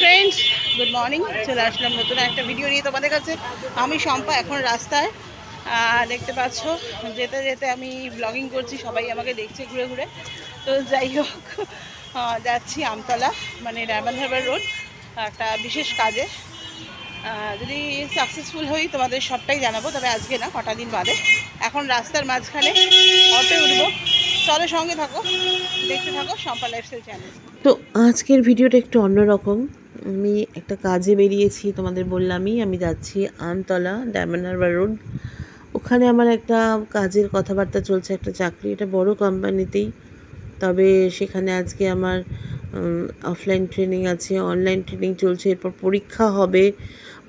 Friends good morning চলে আসলাম নতুন একটা ভিডিও নিয়ে তোমাদের কাছে। আমি শম্পা, এখন রাস্তায়। দেখতে পাচ্ছ, যেতে যেতে আমি ব্লগিং করছি, সবাই আমাকে দেখছে ঘুরে ঘুরে। তো যাই হোক যাচ্ছি আমতলা মানে ডায়মন্ড হারবার রোড, একটা বিশেষ কাজে। যদি সাকসেসফুল হই, তোমাদের সবটাই জানাব, তবে আজকে না, কটা দিন বাদে। এখন রাস্তার মাঝখানে অটো উঠবো। চলো সঙ্গে থাকো, দেখতে থাকো শম্পা লাইফস্টাইল চ্যানেল তো আজকের ভিডিওটা একটু অন্যরকম। আমি একটা কাজে বেরিয়েছি, তোমাদের বললামই, আমি যাচ্ছি আমতলা ডায়মন্ডারবার রোড। ওখানে আমার একটা কাজের কথাবার্তা চলছে, একটা চাকরি, এটা বড় কোম্পানিতেই। তবে সেখানে আজকে আমার অফলাইন ট্রেনিং আছে অনলাইন ট্রেনিং চলছে, এরপর পরীক্ষা হবে।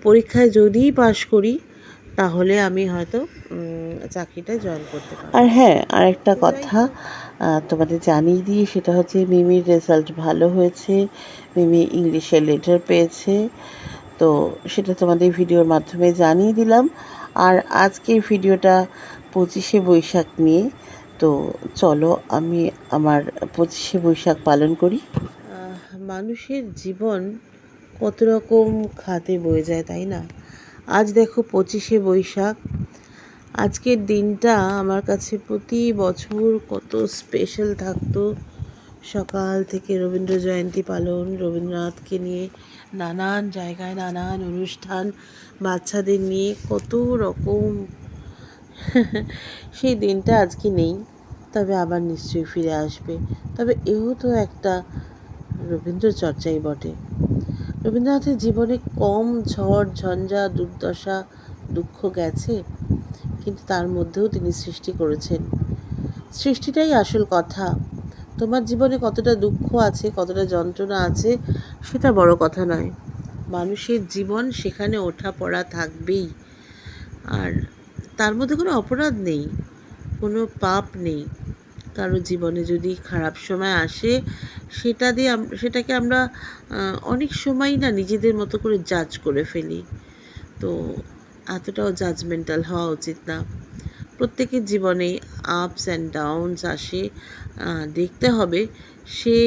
পরীক্ষায় যদি পাশ করি তাহলে আমি হয়তো চাকরিটা জয়েন করতে পারব। আর হ্যাঁ আর একটা কথা তোমাদের জানিয়ে দিই সেটা হচ্ছে মিমির রেজাল্ট ভালো হয়েছে মিমি ইংলিশে লেটার পেয়েছে। তো সেটা তোমাদের ভিডিওর মাধ্যমে জানিয়ে দিলাম। আর আজকের ভিডিওটা পঁচিশে বৈশাখ নিয়ে তো চলো আমি আমার পঁচিশে বৈশাখ পালন করি। মানুষের জীবন কত রকম খাতে বয়ে যায় তাই না? আজ দেখো পঁচিশে বৈশাখ। আজকের দিনটা আমার কাছে প্রতি বছর কত স্পেশাল থাকতো। সকাল থেকে রবীন্দ্র জয়ন্তী পালন, রবীন্দ্রনাথকে নিয়ে নানান জায়গায় নানান অনুষ্ঠান, বাচ্চাদের নিয়ে কত রকম। সেই দিনটা আজকে নেই, তবে আবার নিশ্চয়ই ফিরে আসবে। তবে এও তো একটা রবীন্দ্র চর্চাই বটে। রবীন্দ্রনাথের জীবনে কম ঝড়, ঝঞ্ঝা, দুর্দশা, দুঃখ গেছে, কিন্তু তার মধ্যেও তিনি সৃষ্টি করেছেন। সৃষ্টিটাই আসল কথা। তোমার জীবনে কতটা দুঃখ আছে, কতটা যন্ত্রণা আছে, সেটা বড় কথা নয়। মানুষের জীবন সেখানে ওঠা পড়া থাকবেই। আর তার মধ্যে কোনো অপরাধ নেই, কোনো পাপ নেই। কারও জীবনে যদি খারাপ সময় আসে, সেটা দিয়ে সেটাকে আমরা অনেক সময় না নিজেদের মতো করে জাজ করে ফেলি। তো এতটাও জাজমেন্টাল হওয়া উচিত না। প্রত্যেকের জীবনে আপস অ্যান্ড ডাউনস আসে। দেখতে হবে সে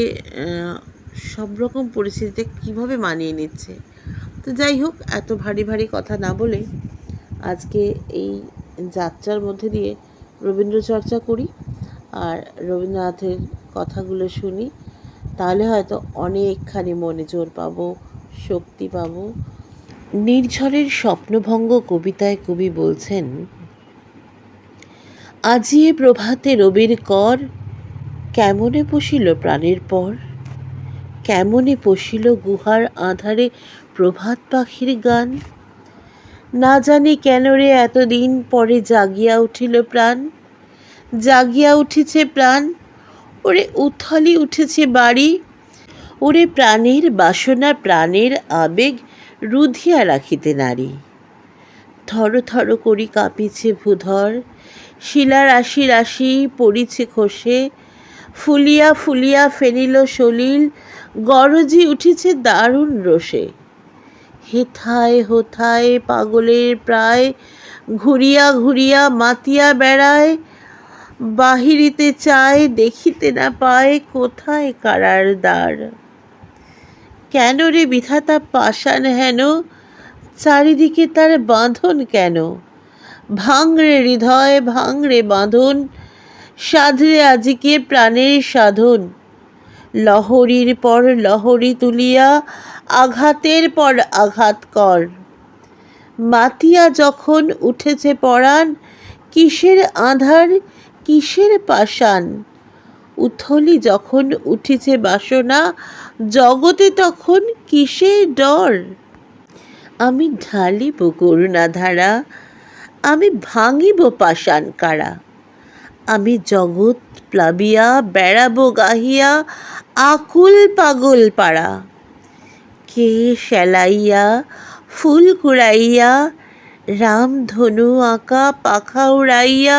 সব রকম পরিস্থিতিতে কীভাবে মানিয়ে নিচ্ছে। তো যাই হোক, এত ভারী ভারী কথা না বলে আজকে এই যাত্রার মধ্যে দিয়ে রবীন্দ্র চর্চা করি। আর রবীন্দ্রনাথের কথাগুলো শুনি, তাহলে হয়তো অনেকখানি মনে জোর পাবো, শক্তি পাবো। নির্ঝরের স্বপ্নভঙ্গ কবিতায় কবি বলছেন আজিয়ে প্রভাতে রবির কর, কেমনে পশিল প্রাণের পর? কেমনে পশিল গুহার আধারে প্রভাত পাখির গান? না জানি কেন রে এতদিন পরে জাগিয়া উঠিল প্রাণ? জাগিয়া উঠেছে প্রাণ। ওরে উথলি উঠেছে বাড়ি। ওরে প্রাণের বাসনা, প্রাণের আবেগ রুধিয়া রাখিতে নারী। থর থর করি কাঁপিছে ভূধর। শিলা রাশি রাশি পড়িছে খসে। ফুলিয়া ফুলিয়া ফেনিল সলিল। গরজি উঠিছে দারুণ রোষে। হেথায় হোথায় পাগলের প্রায়। ঘুরিয়া ঘুরিয়া মাতিয়া বেড়ায়। বাহিরিতে চায়, দেখিতে না পায়, কোথায় কারার দ্বার? কেন রে বিধাতা পাষাণ হেন? চারিদিকে তার বাঁধন কেন? ভাঙরে হৃদয় ভাঙরে বাঁধন, সাধরে আজিকে প্রাণের সাধন। লহরীর পর লহরী তুলিয়া, আঘাতের পর আঘাত কর। মাতিয়া যখন উঠেছে পরাণ, কিসের আধার কিসের পাষাণ? উথলি যখন উঠিছে বাসনা, জগতে তখন কিসের ডর? আমি ঢালিব করুণা ধারা আমি ভাঙিব পাষাণ কারা? আমি জগৎ প্লাবিয়া, বেড়াবো গাহিয়া, আকুল পাগল পাড়া। কে সেলাইয়া ফুল কুড়াইয়া, রামধনু আঁকা পাখা উড়াইয়া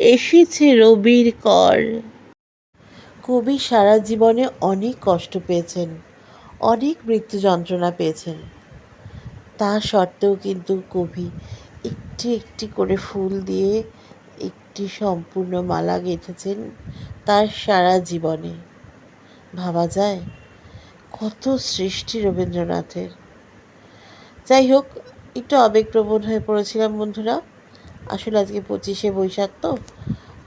এসেছে রবির কর। কবি সারা জীবনে অনেক কষ্ট পেয়েছেন, অনেক মৃত্যু যন্ত্রণা পেয়েছেন। তা সত্ত্বেও কিন্তু কবি একটি একটি করে ফুল দিয়ে একটি সম্পূর্ণ মালা গেঁথেছেন তার সারা জীবনে। ভাবা যায়, কত সৃষ্টি রবীন্দ্রনাথের। যাই হোক, একটু আবেগপ্রবণ হয়ে পড়েছিলাম বন্ধুরা। আসলে আজকে পঁচিশে বৈশাখ তো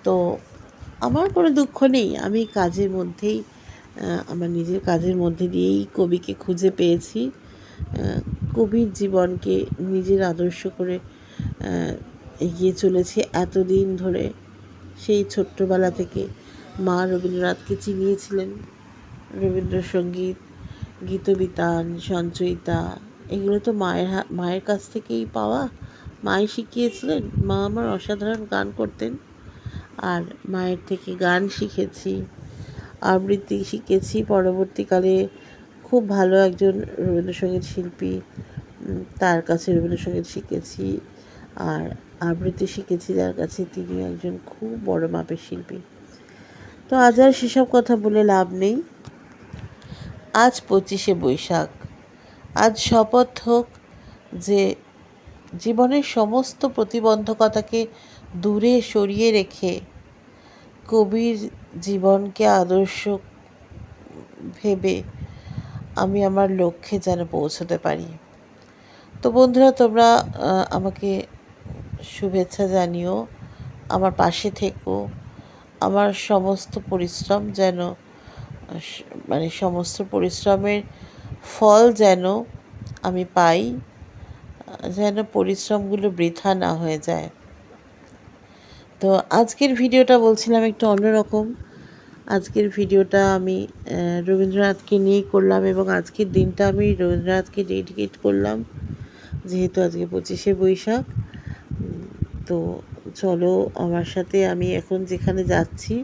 তো আমার কোনো দুঃখ নেই। আমি কাজের মধ্যেই আমার নিজের কাজের মধ্যে দিয়েই কবিকে খুঁজে পেয়েছি। কবির জীবনকে নিজের আদর্শ করে এগিয়ে চলেছি এতদিন ধরে। সেই ছোট্টবেলা থেকে মা রবীন্দ্রনাথকে চিনিয়েছিলেন। রবীন্দ্রসঙ্গীত, গীতবিতান, সঞ্চয়িতা, এগুলো তো মায়ের মায়ের কাছ থেকেই পাওয়া। মাই শিখিয়েছিলেন, মা আমার অসাধারণ গান করতেন। আর মায়ের থেকে গান শিখেছি, আবৃত্তি শিখেছি। পরবর্তীকালে খুব ভালো একজন রবীন্দ্রসঙ্গীত শিল্পী তার কাছে রবীন্দ্রসঙ্গীত শিখেছি। আর আবৃত্তি শিখেছি যার কাছে তিনি একজন খুব বড় মাপের শিল্পী। তো আজ আর সেসব কথা বলে লাভ নেই। আজ পঁচিশে বৈশাখ। আজ শপথ হোক যে জীবনের সমস্ত প্রতিবন্ধকতাকে দূরে সরিয়ে রেখে কবির জীবনকে আদর্শ ভেবে আমি আমার লক্ষ্যে যেন পৌঁছতে পারি। তো বন্ধুরা, তোমরা আমাকে শুভেচ্ছা জানিও। আমার পাশে থেকো। আমার সমস্ত পরিশ্রম যেন মানে সমস্ত পরিশ্রমের ফল যেন আমি পাই। যেন পরিশ্রমগুলো বৃথা না হয়ে যায়। তো আজকের ভিডিওটা বলছিলাম একটু অন্যরকম। আজকের ভিডিওটা আমি রবীন্দ্রনাথকে নিয়েই করলাম এবং আজকের দিনটা আমি রবীন্দ্রনাথকে ডেডিকেট করলাম। যেহেতু আজকে পঁচিশে বৈশাখ তো চলো আমার সাথে আমি এখন যেখানে যাচ্ছি,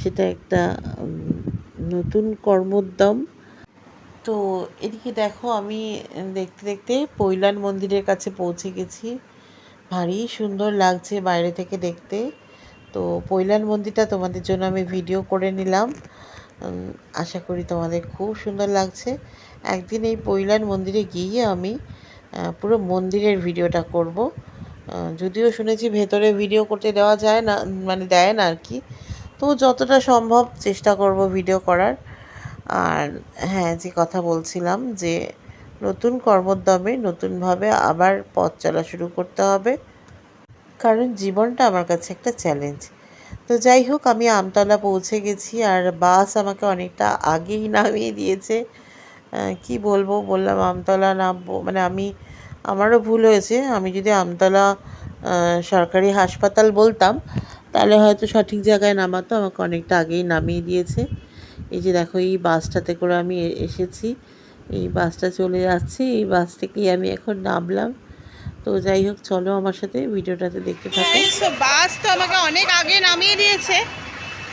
সেটা একটা নতুন কর্মোদ্যম তো এদিকে দেখো আমি দেখতে দেখতে পৈলান মন্দিরের কাছে পৌঁছে গেছি। ভারী সুন্দর লাগছে বাইরে থেকে দেখতে। তো পৈলান মন্দিরটা তোমাদের জন্য আমি ভিডিও করে নিলাম। আশা করি তোমাদের খুব সুন্দর লাগছে। একদিন এই পৈলান মন্দিরে গিয়ে আমি পুরো মন্দিরের ভিডিওটা করব। যদিও শুনেছি ভেতরে ভিডিও করতে দেওয়া যায় না মানে দেয় না আর কি। তো যতটা সম্ভব চেষ্টা করব ভিডিও করার। আর হ্যাঁ যে কথা বলছিলাম যে নতুন কর্মোদ্যমে নতুনভাবে আবার পথ চলা শুরু করতে হবে। কারণ জীবনটা আমার কাছে একটা চ্যালেঞ্জ তো যাই হোক, আমি আমতলা পৌঁছে গেছি আর বাস আমাকে অনেকটা আগেই নামিয়ে দিয়েছে। কি বলব? বললাম আমতলা নামবো। মানে আমি, আমারও ভুল হয়েছে। আমি যদি আমতলা সরকারি হাসপাতাল বলতাম, তাহলে হয়তো সঠিক জায়গায় নামাতো, আমাকে অনেকটা আগেই নামিয়ে দিয়েছে। এই যে দেখো, এই বাসটাতে করে আমি এসেছি। এই বাসটা চলে যাচ্ছে, এই বাস থেকেই আমি এখন নামলাম। তো যাই হোক, চলো আমার সাথে ভিডিওটাতে দেখতে থাকো। বাস তো আমাকে অনেক আগে নামিয়ে দিয়েছে।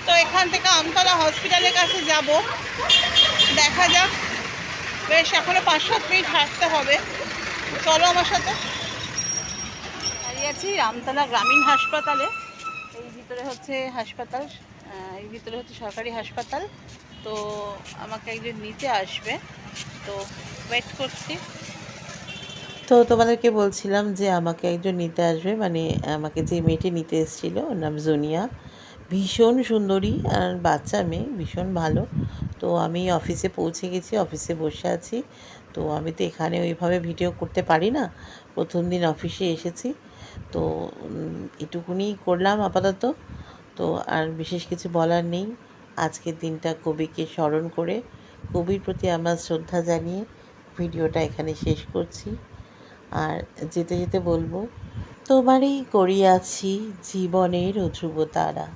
তো এখান থেকে আমতলা হসপিটালের কাছে যাব। দেখা যাক। বেশ, এখনও পাঁচ সাত মিনিট হাঁটতে হবে। চলো আমার সাথে। দাঁড়িয়ে আছি রামতলা গ্রামীণ হাসপাতালে। এই ভিতরে হচ্ছে হাসপাতাল এই ভিতরে হচ্ছে সরকারি হাসপাতাল। তো আমাকে একজন নিতে আসবে। তো ওয়েট করছি। তো তোমাদেরকে বলছিলাম যে আমাকে একজন নিতে আসবে মানে আমাকে যে মেয়েটি নিতে এসেছিল, ওর নাম জুনিয়া। ভীষণ সুন্দরী আর বাচ্চা মেয়ে, ভীষণ ভালো। তো আমি অফিসে পৌঁছে গেছি, অফিসে বসে আছি। তো আমি তো এখানে ওইভাবে ভিডিও করতে পারি না। প্রথম দিন অফিসে এসেছি। তো এটুকুনি করলাম আপাতত। তো আর বিশেষ কিছু বলার নেই। আজকের দিনটা কবিকে স্মরণ করে কবির প্রতি আমার শ্রদ্ধা জানিয়ে ভিডিওটা এখানে শেষ করছি। আর যেতে যেতে বলব, তোমারই করিয়াছি জীবনের অধ্রুব তারা।